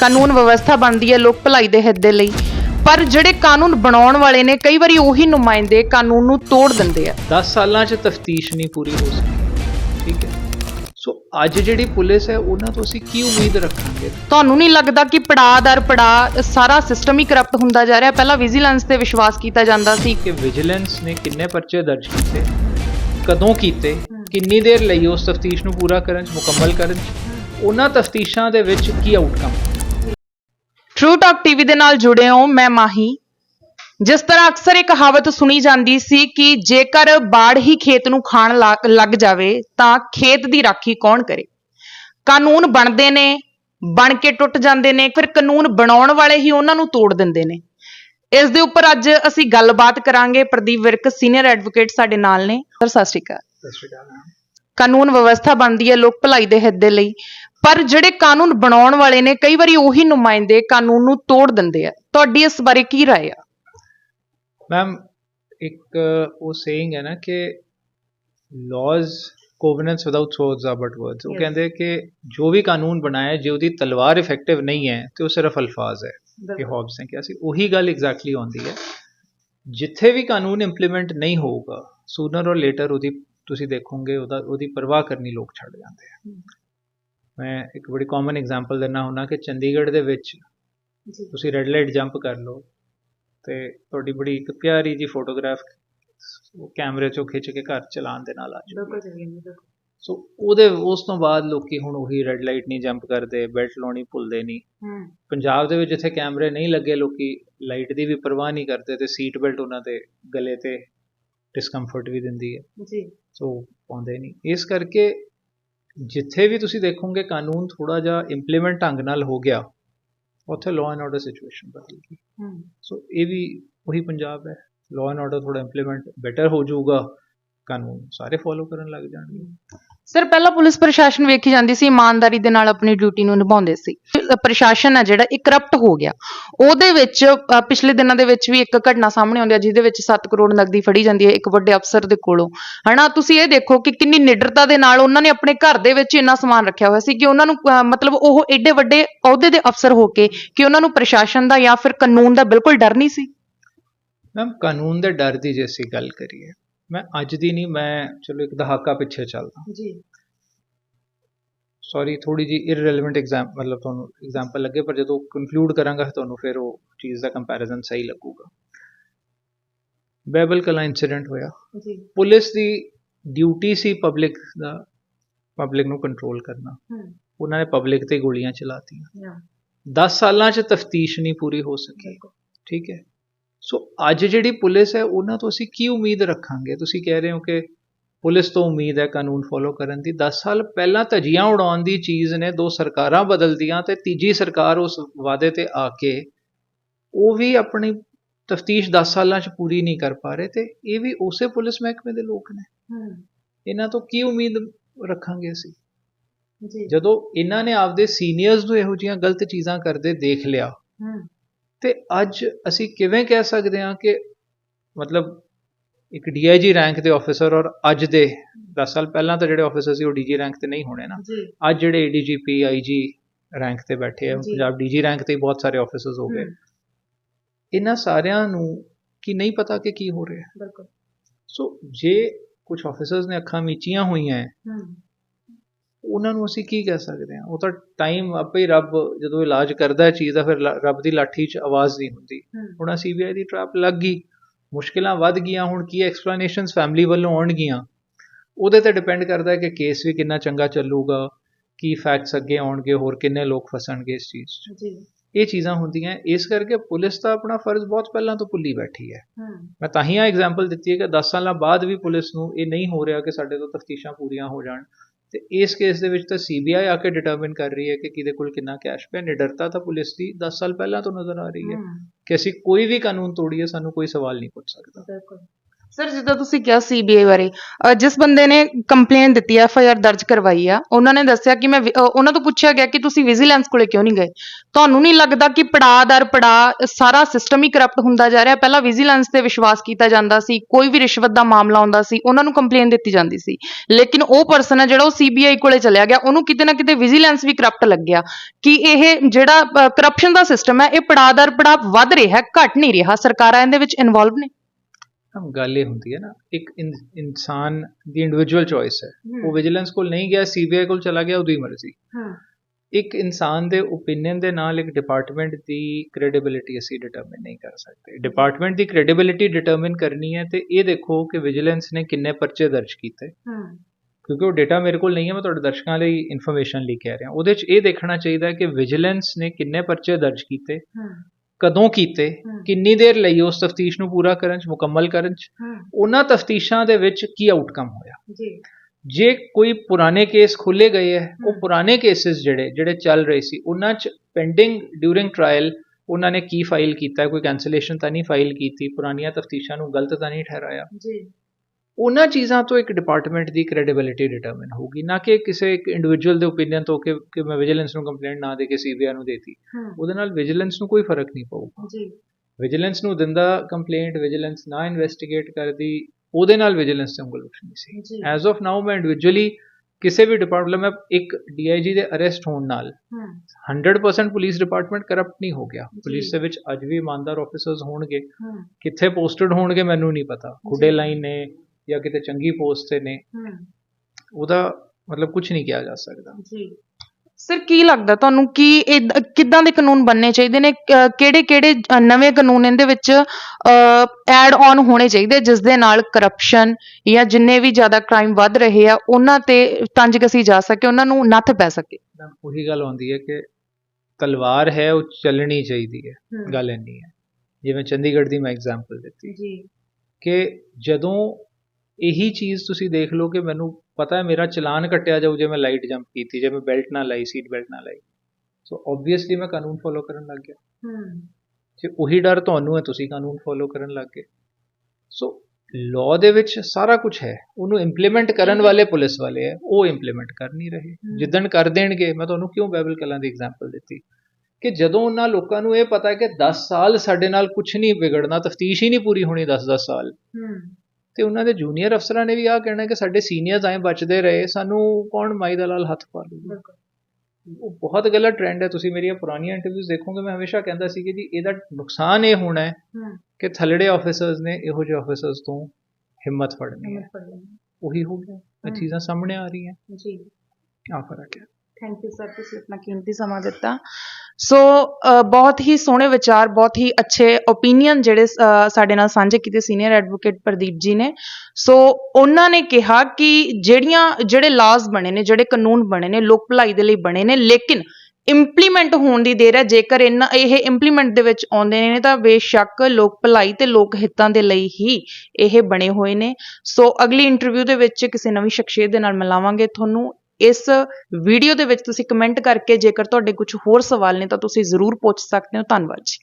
ਕਾਨੂੰਨ ਵਿਵਸਥਾ ਬਣਦੀ ਹੈ ਲੋਕ ਭਲਾਈ ਦੇ ਹਿੱਤ ਦੇ ਲਈ। ਪਰ ਜਿਹੜੇ ਕਾਨੂੰਨ ਬਣਾਉਣ ਵਾਲੇ ਨੇ ਕਈ ਵਾਰੀ ਉਹੀ ਨੁਮਾਇੰਦੇ ਕਾਨੂੰਨ ਨੂੰ ਤੋੜ ਦਿੰਦੇ ਆ। 10 ਸਾਲਾਂ 'ਚ ਤਫਤੀਸ਼ ਨਹੀਂ ਪੂਰੀ ਹੋ ਸਕੀ। ਠੀਕ ਹੈ। ਸੋ ਅੱਜ ਜਿਹੜੀ ਪੁਲਿਸ ਹੈ ਉਹਨਾਂ ਤੋਂ ਅਸੀਂ ਕੀ ਉਮੀਦ ਰੱਖਾਂਗੇ? ਤੁਹਾਨੂੰ ਨਹੀਂ ਲੱਗਦਾ ਕਿ ਪੜਾਅ ਦਰ ਪੜਾਅ ਸਾਰਾ ਸਿਸਟਮ ਹੀ ਕਰਪਟ ਹੁੰਦਾ ਜਾ ਰਿਹਾ? ਪਹਿਲਾਂ ਵਿਜੀਲੈਂਸ ਤੇ ਵਿਸ਼ਵਾਸ ਕੀਤਾ ਜਾਂਦਾ ਸੀ। ਕਿ ਵਿਜੀਲੈਂਸ ਨੇ ਕਿੰਨੇ ਪਰਚੇ ਦਰਜ ਕੀਤੇ ਕਦੋਂ ਕੀਤੇ ਕਿੰਨੀ ਦੇਰ ਲਈ ਉਸ ਤਫਤੀਸ਼ ਨੂੰ ਪੂਰਾ ਕਰਨ 'ਚ ਮੁਕੰਮਲ ਕਰਨ 'ਚ? ਉਹਨਾਂ ਤਫਤੀਸ਼ਾਂ ਦੇ ਵਿੱਚ ਕੀ ਆਊਟਕਮ ਟਰੂ ਟਾਕ ਟੀਵੀ ਦੇ ਨਾਲ ਜੁੜੇ ਹੋ ਮੈਂ ਮਾਹੀ। ਜਿਸ ਤਰ੍ਹਾਂ ਅਕਸਰ ਇਹ ਕਹਾਵਤ ਸੁਣੀ ਜਾਂਦੀ ਸੀ ਕਿ ਜੇਕਰ ਬਾੜ ਹੀ ਖੇਤ ਨੂੰ ਖਾਣ ਲੱਗ ਜਾਵੇ ਤਾਂ ਖੇਤ ਦੀ ਰਾਖੀ ਕੌਣ ਕਰੇ? ਕਾਨੂੰਨ ਬਣਦੇ ਨੇ ਬਣ ਕੇ ਟੁੱਟ ਜਾਂਦੇ ਨੇ ਫਿਰ ਕਾਨੂੰਨ ਬਣਾਉਣ ਵਾਲੇ ਹੀ ਉਹਨਾਂ ਨੂੰ ਤੋੜ ਦਿੰਦੇ ਨੇ। ਇਸ ਦੇ ਉੱਪਰ ਅੱਜ ਅਸੀਂ ਗੱਲਬਾਤ ਕਰਾਂਗੇ। ਪ੍ਰਦੀਪ ਵਿਰਕ ਸੀਨੀਅਰ ਐਡਵੋਕੇਟ ਸਾਡੇ ਨਾਲ ਨੇ। ਸਰ ਸਤਿ ਸ਼੍ਰੀ ਅਕਾਲ। ਕਾਨੂੰਨ ਵਿਵਸਥਾ ਬਣਦੀ ਹੈ ਲੋਕ ਭਲਾਈ ਦੇ ਹਿੱਤ ਦੇ ਲਈ। ਪਰ ਜਿਹੜੇ ਕਾਨੂੰਨ ਬਣਾਉਣ ਵਾਲੇ ਨੇ ਕਈ ਵਾਰੀ ਉਹੀ ਨੁਮਾਇੰਦੇ ਕਾਨੂੰਨ ਨੂੰ ਤੋੜ ਦਿੰਦੇ ਆ ਤੁਹਾਡੀ ਇਸ ਬਾਰੇ ਕੀ رائے ਆ ਮੈਮ ਇੱਕ ਉਹ ਸੇਇੰਗ ਹੈ ਨਾ ਕਿ laws covenants without source ah but words ਉਹ Yes. ਕਹਿੰਦੇ ਕਿ ਜੋ ਵੀ ਕਾਨੂੰਨ ਬਣਾਇਆ ਜੇ ਉਹਦੀ ਤਲਵਾਰ ਇਫੈਕਟਿਵ ਨਹੀਂ ਹੈ ਤੇ ਉਹ ਸਿਰਫ ਅਲਫਾਜ਼ ਹੈ ਕਿ ਹੌਬਸ ਨੇ ਕਿਹਾ ਸੀ ਉਹੀ ਗੱਲ ਐਗਜ਼ੈਕਟਲੀ ਆਉਂਦੀ ਹੈ ਜਿੱਥੇ ਵੀ ਕਾਨੂੰਨ ਇੰਪਲੀਮੈਂਟ ਨਹੀਂ ਹੋਊਗਾ ਸੂਨਰ ਔਰ ਲੇਟਰ ਉਹਦੀ ਤੁਸੀਂ ਦੇਖੋਗੇ ਉਹਦਾ ਉਹਦੀ ਪਰਵਾਹ ਕਰਨੀ ਲੋਕ ਛੱਡ ਜਾਂਦੇ ਆ ਮੈਂ ਇੱਕ ਬੜੀ ਕਾਮਨ ਐਗਜ਼ਾਮਪਲ ਦਿੰਨਾ ਹੁੰਨਾ ਕਿ ਚੰਡੀਗੜ੍ਹ ਦੇ ਵਿੱਚ ਤੁਸੀਂ ਰੈੱਡ ਲਾਈਟ ਜੰਪ ਕਰ ਲਓ ਤੇ ਤੁਹਾਡੀ ਬੜੀ ਇੱਕ ਪਿਆਰੀ ਜੀ ਫੋਟੋਗ੍ਰਾਫ ਉਹ ਕੈਮਰੇ ਚੋਂ ਖਿੱਚ ਕੇ ਘਰ ਚਲਾਉਣ ਦੇ ਨਾਲ ਆ ਜਾਊਗੀ। ਸੋ ਉਹਦੇ ਉਸ ਤੋਂ ਬਾਅਦ ਲੋਕੀ ਹੁਣ ਉਹੀ ਰੈੱਡ ਲਾਈਟ ਨਹੀਂ ਜੰਪ ਕਰਦੇ ਬੈਲਟ ਲਾਉਣੀ ਭੁੱਲਦੇ ਨਹੀਂ। ਪੰਜਾਬ ਦੇ ਵਿੱਚ ਜਿੱਥੇ ਕੈਮਰੇ ਨਹੀਂ ਲੱਗੇ ਲੋਕੀ ਲਾਈਟ ਦੀ ਵੀ ਪਰਵਾਹ ਨਹੀਂ ਕਰਦੇ ਤੇ ਸੀਟ ਬੈਲਟ ਉਹਨਾਂ ਦੇ ਗਲੇ ਤੇ ਡਿਸਕੰਫਰਟ ਵੀ ਦਿੰਦੀ ਹੈ। ਜੀ। ਸੋ ਪਾਉਂਦੇ ਨਹੀਂ। ਇਸ ਕਰਕੇ ਜਿੱਥੇ ਵੀ ਤੁਸੀਂ ਦੇਖੋਗੇ ਕਾਨੂੰਨ ਥੋੜਾ ਜਿਹਾ ਇੰਪਲੀਮੈਂਟ ਢੰਗ ਨਾਲ ਹੋ ਗਿਆ ਉੱਥੇ ਲਾਅ ਐਂਡ ਆਰਡਰ ਸਿਚੁਏਸ਼ਨ ਬਦਲ ਗਈ ਸੋ ਇਹ ਵੀ ਉਹੀ ਪੰਜਾਬ ਹੈ। ਲਾਅ ਐਂਡ ਆਰਡਰ ਥੋੜਾ ਇੰਪਲੀਮੈਂਟ ਬੈਟਰ ਹੋ ਜਾਊਗਾ। ਕਾਨੂੰਨ ਸਾਰੇ ਫੋਲੋ ਕਰਨ ਲੱਗ ਜਾਣਗੇ। ਸਰ ਪਹਿਲਾਂ ਪੁਲਿਸ ਪ੍ਰਸ਼ਾਸਨ ਵੇਖੀ ਜਾਂਦੀ ਸੀ ਇਮਾਨਦਾਰੀ ਦੇ ਨਾਲ ਆਪਣੀ ਡਿਊਟੀ ਨੂੰ ਨਿਭਾਉਂਦੇ ਸੀ। ਪ੍ਰਸ਼ਾਸਨ ਹੈ ਜਿਹੜਾ ਇਹ ਕਰਪਟ ਹੋ ਗਿਆ। ਉਹਦੇ ਵਿੱਚ ਅ, ਪਿਛਲੇ ਦਿਨਾਂ ਦੇ ਵਿੱਚ ਵੀ ਇੱਕ ਘਟਨਾ ਸਾਹਮਣੇ ਆਉਂਦੀ ਹੈ ਜਿਹਦੇ ਵਿੱਚ 7 ਕਰੋੜ ਨਕਦੀ ਫੜੀ ਜਾਂਦੀ ਹੈ ਇੱਕ ਵੱਡੇ ਅਫਸਰ ਦੇ ਕੋਲੋਂ। ਹਨਾ ਤੁਸੀਂ ਇਹ ਦੇਖੋ ਕਿ ਕਿੰਨੀ ਨਿਡਰਤਾ ਦੇ ਨਾਲ ਉਹਨਾਂ ਨੇ ਆਪਣੇ ਘਰ ਦੇ ਵਿੱਚ ਇੰਨਾ ਸਮਾਨ ਰੱਖਿਆ ਹੋਇਆ ਸੀ ਕਿ ਉਹਨਾਂ ਨੂੰ ਅ, ਮਤਲਬ ਉਹ ਏਡੇ ਵੱਡੇ ਅਹੁਦੇ ਦੇ ਅਫਸਰ ਹੋ ਕੇ ਕਿ ਉਹਨਾਂ ਨੂੰ ਪ੍ਰਸ਼ਾਸਨ ਦਾ ਜਾਂ ਫਿਰ ਕਾਨੂੰਨ ਦਾ ਬਿਲਕੁਲ ਡਰ ਨਹੀਂ ਸੀ। ਮੈਮ ਕਾਨੂੰਨ ਦੇ ਡਰ ਦੀ ਜੇ ਅਸੀਂ ਗੱਲ ਕਰੀਏ ਮੈਂ ਅੱਜ ਦੀ ਨਹੀਂ ਮੈਂ ਚਲੋ ਇੱਕ ਦਹਾਕਾ ਪਿੱਛੇ ਚੱਲਦਾ। ਜੀ। ਸੌਰੀ ਥੋੜੀ ਜੀ ਇਰਰੈਲੇਵੈਂਟ ਐਗਜ਼ਾਮ ਮਤਲਬ ਤੁਹਾਨੂੰ ਐਗਜ਼ਾਮਪਲ ਲੱਗੇ ਪਰ ਜਦੋਂ ਕਨਕਲੂਡ ਕਰਾਂਗਾ ਤੁਹਾਨੂੰ ਫਿਰ ਉਹ ਚੀਜ਼ ਦਾ ਕੰਪੈਰੀਜ਼ਨ ਸਹੀ ਲੱਗੂਗਾ। ਬੈਬਲ ਕਲਾ ਇਨਸੀਡੈਂਟ ਹੋਇਆ। ਜੀ। ਪੁਲਿਸ ਦੀ ਡਿਊਟੀ ਸੀ ਪਬਲਿਕ ਦਾ ਪਬਲਿਕ ਨੂੰ ਕੰਟਰੋਲ ਕਰਨਾ। ਉਹਨਾਂ ਨੇ ਪਬਲਿਕ ਤੇ ਗੋਲੀਆਂ ਚਲਾਤੀਆਂ 10 ਸਾਲਾਂ 'ਚ ਤਫਤੀਸ਼ ਨਹੀਂ ਪੂਰੀ ਹੋ ਸਕੀ। ਠੀਕ ਹੈ। ਸੋ ਅੱਜ ਜਿਹੜੀ ਪੁਲਿਸ ਹੈ ਉਹਨਾਂ ਤੋਂ ਅਸੀਂ ਕੀ ਉਮੀਦ ਰੱਖਾਂਗੇ? ਤੁਸੀਂ ਕਹਿ ਰਹੇ ਹੋ ਕਿ ਪੁਲਿਸ ਤੋਂ ਉਮੀਦ ਹੈ ਕਾਨੂੰਨ ਫੋਲੋ ਕਰਨ ਦੀ। 10 ਸਾਲ ਪਹਿਲਾਂ ਧਜੀਆਂ ਉਡਾਉਣ ਦੀ ਚੀਜ਼ ਨੇ ਦੋ ਸਰਕਾਰਾਂ ਬਦਲਦੀਆਂ ਤੇ ਤੀਜੀ ਸਰਕਾਰ ਉਸ ਵਾਅਦੇ ਤੇ ਆ ਕੇ ਉਹ ਵੀ ਆਪਣੀ ਤਫਤੀਸ਼ 10 ਸਾਲਾਂ 'ਚ ਪੂਰੀ ਨਹੀਂ ਕਰ ਪਾ ਰਹੇ ਤੇ ਇਹ ਵੀ ਉਸੇ ਪੁਲਿਸ ਮਹਿਕਮੇ ਦੇ ਲੋਕ ਨੇ। ਇਹਨਾਂ ਤੋਂ ਕੀ ਉਮੀਦ ਰੱਖਾਂਗੇ ਅਸੀਂ? ਜੀ। ਜਦੋਂ ਇਹਨਾਂ ਨੇ ਆਪਦੇ ਸੀਨੀਅਰਸ ਨੂੰ ਇਹੋ ਜਿਹੀਆਂ ਗਲਤ ਚੀਜ਼ਾਂ ਕਰਦੇ ਦੇਖ ਲਿਆ ਤੇ ਅੱਜ ਅਸੀਂ ਕਿਵੇਂ ਕਹਿ ਸਕਦੇ ਹਾਂ ਕਿ ਮਤਲਬ ਇੱਕ ਡੀਆਈਜੀ ਰੈਂਕ ਦੇ ਆਫੀਸਰ ਔਰ ਅੱਜ ਦੇ 10 ਸਾਲ ਪਹਿਲਾਂ ਤਾਂ ਜਿਹੜੇ ਆਫੀਸਰ ਸੀ ਉਹ ਡੀਜੀ ਰੈਂਕ ਤੇ ਨਹੀਂ ਹੋਣੇ ਨਾ। ਅੱਜ ਜਿਹੜੇ ਏਡੀਜੀਪੀ ਆਈਜੀ ਰੈਂਕ ਤੇ ਬੈਠੇ ਆ। ਪੰਜਾਬ ਡੀਜੀ ਰੈਂਕ ਤੇ ਬਹੁਤ ਸਾਰੇ ਆਫੀਸਰਸ ਹੋ ਗਏ। ਇਹਨਾਂ ਸਾਰਿਆਂ ਨੂੰ ਕੀ ਨਹੀਂ ਪਤਾ ਕਿ ਕੀ ਹੋ ਰਿਹਾ। ਬਿਲਕੁਲ। ਸੋ ਜੇ ਕੁਝ ਆਫੀਸਰਸ ਨੇ ਅੱਖਾਂ ਮੀਚੀਆਂ ਹੋਈਆਂ ਹੈ, ਉਹਨਾਂ ਨੂੰ ਅਸੀਂ ਕੀ ਕਹਿ ਸਕਦੇ ਹਾਂ? ਉਹ ਤਾਂ ਟਾਈਮ ਆਪੇ ਹੀ ਰੱਬ ਜਦੋਂ ਇਲਾਜ ਕਰਦਾ ਹੈ ਚੀਜ਼ ਦਾ ਫਿਰ ਰੱਬ ਦੀ ਲਾਠੀ 'ਚ ਆਵਾਜ਼ ਨਹੀਂ ਹੁੰਦੀ। ਹੁਣ ਸੀਬੀਆਈ ਦੀ ਟ੍ਰੈਪ ਲੱਗ ਗਈ। ਮੁਸ਼ਕਿਲਾਂ ਵੱਧ ਗਈਆਂ ਹੁਣ ਕੀ ਐਕਸਪਲੇਨੇਸ਼ਨਸ ਫੈਮਿਲੀ ਵੱਲੋਂ ਆਉਣਗੀਆਂ? ਉਹਦੇ ਤੇ ਡਿਪੈਂਡ ਕਰਦਾ ਹੈ ਕਿ ਕੇਸ ਵੀ ਕਿੰਨਾ ਚੰਗਾ ਚੱਲੂਗਾ ਕੀ ਫੈਕਟਸ ਅੱਗੇ ਆਉਣਗੇ ਹੋਰ ਕਿੰਨੇ ਲੋਕ ਫਸਣਗੇ ਇਸ ਚੀਜ਼ 'ਚ। ਜੀ। ਇਹ ਚੀਜ਼ਾਂ ਹੁੰਦੀਆਂ ਇਸ ਕਰਕੇ ਪੁਲਿਸ ਤਾਂ ਆਪਣਾ ਫਰਜ਼ ਬਹੁਤ ਪਹਿਲਾਂ ਤੋਂ ਭੁੱਲੀ ਬੈਠੀ ਹੈ। ਮੈਂ ਤਾਂ ਹੀ ਆ ਐਗਜ਼ਾਮਪਲ ਦਿੱਤੀ ਹੈ ਕਿ 10 ਸਾਲਾਂ ਬਾਅਦ ਵੀ ਪੁਲਿਸ ਨੂੰ ਇਹ ਨਹੀਂ ਹੋ ਰਿਹਾ ਕਿ ਸਾਡੇ ਤੋਂ ਤਫਤੀਸ਼ਾਂ ਪੂਰੀਆਂ ਹੋ ਜਾਣ। ਤੇ ਇਸ ਕੇਸ ਦੇ ਵਿੱਚ ਤਾਂ ਸੀਬੀਆਈ ਆ ਕੇ ਡਿਟਰਮਿਨ ਕਰ ਰਹੀ ਹੈ ਕਿ ਕਿਹਦੇ ਕੋਲ ਕਿੰਨਾ ਕੈਸ਼ ਪਿਆ ਨਿਡਰਤਾ ਤਾਂ ਪੁਲਿਸ ਦੀ 10 ਸਾਲ ਪਹਿਲਾਂ ਤੋਂ ਨਜ਼ਰ ਆ ਰਹੀ ਹੈ। ਕਿ ਅਸੀਂ ਕੋਈ ਵੀ ਕਾਨੂੰਨ ਤੋੜੀਏ ਸਾਨੂੰ ਕੋਈ ਸਵਾਲ ਨਹੀਂ ਪੁੱਛ ਸਕਦਾ। ਬਿਲਕੁਲ। ਸਰ ਜਿੱਦਾਂ ਤੁਸੀਂ ਕਿਹਾ ਸੀਬੀਆਈ ਬਾਰੇ ਅਹ ਜਿਸ ਬੰਦੇ ਨੇ ਕੰਪਲੇਨ ਦਿੱਤੀ ਐਫ ਆਈ ਆਰ ਦਰਜ ਕਰਵਾਈ ਆ ਉਹਨਾਂ ਨੇ ਦੱਸਿਆ ਕਿ ਮੈਂ ਵਿ- ਅਹ ਉਹਨਾਂ ਤੋਂ ਪੁੱਛਿਆ ਗਿਆ ਕਿ ਤੁਸੀਂ ਵਿਜੀਲੈਂਸ ਕੋਲੇ ਕਿਉਂ ਨਹੀਂ ਗਏ? ਤੁਹਾਨੂੰ ਨਹੀਂ ਲੱਗਦਾ ਕਿ ਪੜਾਅ ਦਰ ਪੜਾਅ ਸਾਰਾ ਸਿਸਟਮ ਹੀ ਕਰਪਟ ਹੁੰਦਾ ਜਾ ਰਿਹਾ? ਪਹਿਲਾਂ ਵਿਜੀਲੈਂਸ ਤੇ ਵਿਸ਼ਵਾਸ ਕੀਤਾ ਜਾਂਦਾ ਸੀ ਕੋਈ ਵੀ ਰਿਸ਼ਵਤ ਦਾ ਮਾਮਲਾ ਆਉਂਦਾ ਸੀ ਉਹਨਾਂ ਨੂੰ ਕੰਪਲੇਨ ਦਿੱਤੀ ਜਾਂਦੀ ਸੀ। ਲੇਕਿਨ ਉਹ ਪਰਸਨ ਹੈ ਜਿਹੜਾ ਉਹ ਸੀਬੀਆਈ ਕੋਲੇ ਚਲਿਆ ਗਿਆ ਉਹਨੂੰ ਕਿਤੇ ਨਾ ਕਿਤੇ ਵਿਜੀਲੈਂਸ ਵੀ ਕਰਪਟ ਲੱਗਿਆ। ਕਿ ਇਹ ਜਿਹੜਾ ਕਰਪਸ਼ਨ ਦਾ ਸਿਸਟਮ ਹੈ ਇਹ ਪੜਾਅ ਦਰ ਪੜਾਅ ਵੱਧ ਰਿਹਾ ਹੈ, ਘਟ ਨਹੀਂ ਰਿਹਾ। ਸਰਕਾਰਾਂ ਇਹਦੇ ਵਿੱਚ ਇਨਵੋਲਵ ਨੇ। ਹਮ ਗੱਲ ਇਹ ਹੁੰਦੀ ਹੈ ਨਾ ਇੱਕ ਇਨ- ਇਨਸਾਨ ਦੀ ਇੰਡੀਵਿਜੂਅਲ ਚੋਇਸ ਹੈ। ਉਹ ਵਿਜੀਲੈਂਸ ਕੋਲ ਨਹੀਂ ਗਿਆ ਸੀਬੀਆਈ ਕੋਲ ਚਲਾ ਗਿਆ ਉਹਦੀ ਮਰਜ਼ੀ। ਇੱਕ ਇਨਸਾਨ ਦੇ ਓਪੀਨੀਅਨ ਦੇ ਨਾਲ ਇੱਕ ਡਿਪਾਰਟਮੈਂਟ ਦੀ ਕ੍ਰੈਡੀਬਿਲਿਟੀ ਅਸੀਂ ਡਿਟਰਮਿਨ ਨਹੀਂ ਕਰ ਸਕਦੇ। ਡਿਪਾਰਟਮੈਂਟ ਦੀ ਕ੍ਰੈਡੀਬਿਲਿਟੀ ਡਿਟਰਮਿਨ ਕਰਨੀ ਹੈ ਤੇ ਇਹ ਦੇਖੋ ਕਿ ਵਿਜੀਲੈਂਸ ਨੇ ਕਿੰਨੇ ਪਰਚੇ ਦਰਜ ਕੀਤੇ। ਕਿਉਂਕਿ ਉਹ ਡਾਟਾ ਮੇਰੇ ਕੋਲ ਨਹੀਂ ਹੈ ਮੈਂ ਤੁਹਾਡੇ ਦਰਸ਼ਕਾਂ ਲਈ ਇਨਫੋਰਮੇਸ਼ਨ ਲਈ ਕਹਿ ਰਿਹਾ। ਉਹਦੇ 'ਚ ਇਹ ਦੇਖਣਾ ਚਾਹੀਦਾ ਹੈ ਕਿ ਵਿਜੀਲੈਂਸ ਨੇ ਕਿੰਨੇ ਪਰਚੇ ਦਰਜ ਕੀਤੇ। ਕਦੋਂ ਕੀਤੇ। ਕਿੰਨੀ ਦੇਰ ਲਈ ਉਸ ਤਫਤੀਸ਼ ਨੂੰ ਪੂਰਾ ਕਰਨ 'ਚ ਮੁਕੰਮਲ ਕਰਨ 'ਚ ਉਹਨਾਂ ਤਫਤੀਸ਼ਾਂ ਦੇ ਵਿੱਚ ਕੀ ਆਊਟਕਮ ਹੋਇਆ? ਜੀ। ਜੇ ਕੋਈ ਪੁਰਾਣੇ ਕੇਸ ਖੁੱਲੇ ਗਏ ਹੈ ਉਹ। ਪੁਰਾਣੇ ਕੇਸਿਸ ਜਿਹੜੇ ਜਿਹੜੇ ਚੱਲ ਰਹੇ ਸੀ ਉਹਨਾਂ 'ਚ ਪੈਂਡਿੰਗ ਡਿਊਰਿੰਗ ਟ੍ਰਾਇਲ ਉਹਨਾਂ ਨੇ ਕੀ ਫਾਈਲ ਕੀਤਾ? ਕੋਈ ਕੈਂਸਲੇਸ਼ਨ ਤਾਂ ਨਹੀਂ ਫਾਈਲ ਕੀਤੀ? ਪੁਰਾਣੀਆਂ ਤਫਤੀਸ਼ਾਂ ਨੂੰ ਗਲਤ ਤਾਂ ਨਹੀਂ ਠਹਿਰਾਇਆ? ਜੀ। ਉਹਨਾਂ ਚੀਜ਼ਾਂ ਤੋਂ ਇੱਕ ਡਿਪਾਰਟਮੈਂਟ ਦੀ ਕ੍ਰੈਡੀਬਿਲਿਟੀ ਡਿਟਰਮਿਨ ਹੋਊਗੀ ਨਾ ਕਿ ਕਿਸੇ ਇੱਕ ਇੰਡੀਵਿਜੂਅਲ ਦੇ ਓਪੀਨੀਅਨ ਤੋਂ ਕਿ ਕਿ ਮੈਂ ਵਿਜੀਲੈਂਸ ਨੂੰ ਕੰਪਲੇਂਟ ਨਾ ਦੇ ਕੇ ਸੀਬੀਆਈ ਨੂੰ ਦੇਤੀ। ਉਹਦੇ ਨਾਲ ਵਿਜੀਲੈਂਸ ਨੂੰ ਕੋਈ ਫ਼ਰਕ ਨਹੀਂ ਪਊਗਾ। ਜੀ। ਵਿਜੀਲੈਂਸ ਨੂੰ ਦਿੰਦਾ ਕੰਪਲੇਂਟ ਵਿਜੀਲੈਂਸ ਨਾ ਇਨਵੈਸਟੀਗੇਟ ਕਰਦੀ ਉਹਦੇ ਨਾਲ ਵਿਜੀਲੈਂਸ ਤੇ ਉਂਗਲ ਉੱਠਣੀ ਸੀ। ਐਜ਼ ਆਫ ਨਾਓ ਮੈਂ ਇੰਡੀਵਿਜੂਅਲੀ ਕਿਸੇ ਵੀ ਡਿਪਾਰਟਮੈਂਟ ਮੈਂ ਇੱਕ ਡੀਆਈਜੀ ਦੇ ਅਰੈਸਟ ਹੋਣ ਨਾਲ 100% ਪੁਲਿਸ ਡਿਪਾਰਟਮੈਂਟ ਕਰਪਟ ਨਹੀਂ ਹੋ ਗਿਆ। ਪੁਲਿਸ ਦੇ ਵਿੱਚ ਅੱਜ ਵੀ ਇਮਾਨਦਾਰ ਆਫੀਸਰਸ ਹੋਣਗੇ। ਕਿੱਥੇ ਪੋਸਟਡ ਹੋਣਗੇ ਮੈਨੂੰ ਨਹੀਂ ਪਤਾ। ਖੁੱਡੇ। ਲਾਈਨ ਨੇ ਜਾਂ ਕਿਤੇ ਚੰਗੀ ਪੋਸਟ ਤੇ ਨੇ ਉਹਦਾ ਮਤਲਬ ਕੁਝ ਨਹੀਂ ਕਿਹਾ ਜਾ ਸਕਦਾ। ਜੀ। ਸਰ ਕੀ ਲੱਗਦਾ ਤੁਹਾਨੂੰ ਕਿ ਕਿੱਦਾਂ ਦੇ ਕਾਨੂੰਨ ਬਣਨੇ ਚਾਹੀਦੇ ਨੇ? ਕਿਹੜੇ ਕਿਹੜੇ ਨਵੇਂ ਕਾਨੂੰਨ ਇਹਦੇ ਵਿੱਚ ਐਡ ਆਨ ਹੋਣੇ ਚਾਹੀਦੇ ਜਿਸ ਦੇ ਨਾਲ ਕਰਪਸ਼ਨ ਜਾਂ ਜਿੰਨੇ ਵੀ ਜ਼ਿਆਦਾ ਕ੍ਰਾਈਮ ਵੱਧ ਰਹੇ ਆ ਉਹਨਾਂ ਤੇ ਤੰਜ ਕਸੀ ਜਾ ਸਕੇ ਉਹਨਾਂ ਨੂੰ ਨੱਥ ਪੈ ਸਕੇ? ਉਹੀ ਗੱਲ ਆਉਂਦੀ ਹੈ ਕਿ ਤਲਵਾਰ ਹੈ ਉਹ ਚੱਲਣੀ ਚਾਹੀਦੀ ਹੈ। ਗੱਲ ਇੰਨੀ ਹੈ। ਜਿਵੇਂ ਚੰਡੀਗੜ੍ਹ ਦੀ ਮੈਂ ਐਗਜ਼ਾਮਪਲ ਦਿੱਤੀ। ਜੀ। ਕਿ ਜਦੋਂ ਇਹੀ ਚੀਜ਼ ਤੁਸੀਂ ਦੇਖ ਲਓ ਕਿ ਮੈਨੂੰ ਪਤਾ ਹੈ ਮੇਰਾ ਚਲਾਨ ਕੱਟਿਆ ਜਾਊ ਜੇ ਮੈਂ ਲਾਈਟ ਜੰਪ ਕੀਤੀ ਜੇ ਮੈਂ ਬੈਲਟ ਨਾ ਲਾਈ ਸੀਟ ਬੈਲਟ ਨਾ ਲਾਈ। ਸੋ ਆਬਵੀਅਸਲੀ ਮੈਂ ਕਾਨੂੰਨ ਫੋਲੋ ਕਰਨ ਲੱਗ ਗਿਆ। ਜੇ ਉਹੀ ਡਰ ਤੁਹਾਨੂੰ ਹੈ ਤੁਸੀਂ ਕਾਨੂੰਨ ਫੋਲੋ ਕਰਨ ਲੱਗ ਗਏ। ਸੋ ਲਾਅ ਦੇ ਵਿੱਚ ਸਾਰਾ ਕੁਝ ਹੈ। ਉਹਨੂੰ ਇੰਪਲੀਮੈਂਟ ਕਰਨ ਵਾਲੇ ਪੁਲਿਸ ਵਾਲੇ ਹੈ। ਉਹ ਇੰਪਲੀਮੈਂਟ ਕਰ ਨਹੀਂ ਰਹੇ। ਜਿੱਦਣ ਕਰ ਦੇਣਗੇ ਮੈਂ ਤੁਹਾਨੂੰ ਕਿਉਂ ਬਾਈਬਲ ਕਲਾਂ ਦੀ ਐਗਜ਼ਾਮਪਲ ਦਿੱਤੀ? ਕਿ ਜਦੋਂ ਉਹਨਾਂ ਲੋਕਾਂ ਨੂੰ ਇਹ ਪਤਾ ਹੈ ਕਿ 10 ਸਾਲ ਸਾਡੇ ਨਾਲ ਕੁਝ ਨਹੀਂ ਵਿਗੜਨਾ ਤਫਤੀਸ਼ ਹੀ ਨਹੀਂ ਪੂਰੀ ਹੋਣੀ 10-10 ਸਾਲ। ਤੇ ਉਹਨਾਂ ਦੇ ਜੂਨੀਅਰ ਅਫਸਰਾਂ ਨੇ ਵੀ ਆਹ ਕਹਿਣਾ ਕਿ ਸਾਡੇ ਸੀਨੀਅਰਸ ਐਂ ਬਚਦੇ ਰਹੇ ਸਾਨੂੰ ਕੌਣ ਮਾਈ ਦਾ ਲਾਲ ਹੱਥ ਪਾ ਲੂਗਾ ਉਹ ਬਹੁਤ ਗਲਤ ਟ੍ਰੈਂਡ ਹੈ ਤੁਸੀਂ ਮੇਰੀਆਂ ਪੁਰਾਣੀਆਂ ਇੰਟਰਵਿਊਜ਼ ਦੇਖੋਗੇ ਮੈਂ ਹਮੇਸ਼ਾ ਕਹਿੰਦਾ ਸੀ ਕਿ ਜੀ ਇਹਦਾ ਨੁਕਸਾਨ ਇਹ ਹੋਣਾ ਹੈ ਕਿ ਥੱਲੜੇ ਆਫੀਸਰਸ ਨੇ ਇਹੋ ਜਿਹੇ ਆਫੀਸਰਸ ਤੋਂ ਹਿੰਮਤ ਫੜਨੀ ਹੈ। ਉਹੀ ਹੋ ਗਿਆ। ਇਹ। ਚੀਜ਼ਾਂ ਸਾਹਮਣੇ ਆ ਰਹੀਆਂ। ਜੀ। ਆ ਫ਼ਰਕ ਹੈ। ਥੈਂਕ ਯੂ ਸਰ ਤੁਸੀਂ ਆਪਣਾ ਕੀਮਤੀ ਸਮਾਂ ਦਿੱਤਾ। ਸੋ ਬਹੁਤ ਹੀ ਸੋਹਣੇ ਵਿਚਾਰ, ਬਹੁਤ ਹੀ ਅੱਛੇ ਓਪੀਨੀਅਨ ਜਿਹੜੇ ਸਾਡੇ ਨਾਲ ਸਾਂਝੇ ਕੀਤੇ ਸੀਨੀਅਰ ਐਡਵੋਕੇਟ ਪ੍ਰਦੀਪ ਜੀ ਨੇ। ਸੋ ਉਹਨਾਂ ਨੇ ਕਿਹਾ ਕਿ ਜਿਹੜੀਆਂ, ਜਿਹੜੇ ਲਾਜ਼ ਬਣੇ ਨੇ, ਜਿਹੜੇ ਕਾਨੂੰਨ ਬਣੇ ਨੇ, ਲੋਕ ਭਲਾਈ ਦੇ ਲਈ ਬਣੇ ਨੇ, ਲੇਕਿਨ ਇੰਪਲੀਮੈਂਟ ਹੋਣ ਦੀ ਦੇਰ ਹੈ। ਜੇਕਰ ਇਹਨਾਂ ਇਹ ਇੰਪਲੀਮੈਂਟ ਦੇ ਵਿੱਚ ਆਉਂਦੇ ਨੇ, ਤਾਂ ਬੇਸ਼ੱਕ ਲੋਕ ਭਲਾਈ ਤੇ ਲੋਕ ਹਿੱਤਾਂ ਦੇ ਲਈ ਹੀ ਇਹ ਬਣੇ ਹੋਏ ਨੇ। ਸੋ ਅਗਲੀ ਇੰਟਰਵਿਊ ਦੇ ਵਿੱਚ ਕਿਸੇ ਨਵੀਂ ਸ਼ਖਸੀਅਤ ਦੇ ਨਾਲ ਮਿਲਾਵਾਂਗੇ ਤੁਹਾਨੂੰ। ਇਸ ਵੀਡੀਓ ਦੇ ਵਿੱਚ ਤੁਸੀਂ ਕਮੈਂਟ ਕਰਕੇ ਜੇਕਰ ਤੁਹਾਡੇ ਕੁਝ ਹੋਰ ਸਵਾਲ ਨੇ ਤਾਂ ਤੁਸੀਂ ਜ਼ਰੂਰ ਪੁੱਛ ਸਕਦੇ ਹੋ। ਧੰਨਵਾਦ ਜੀ।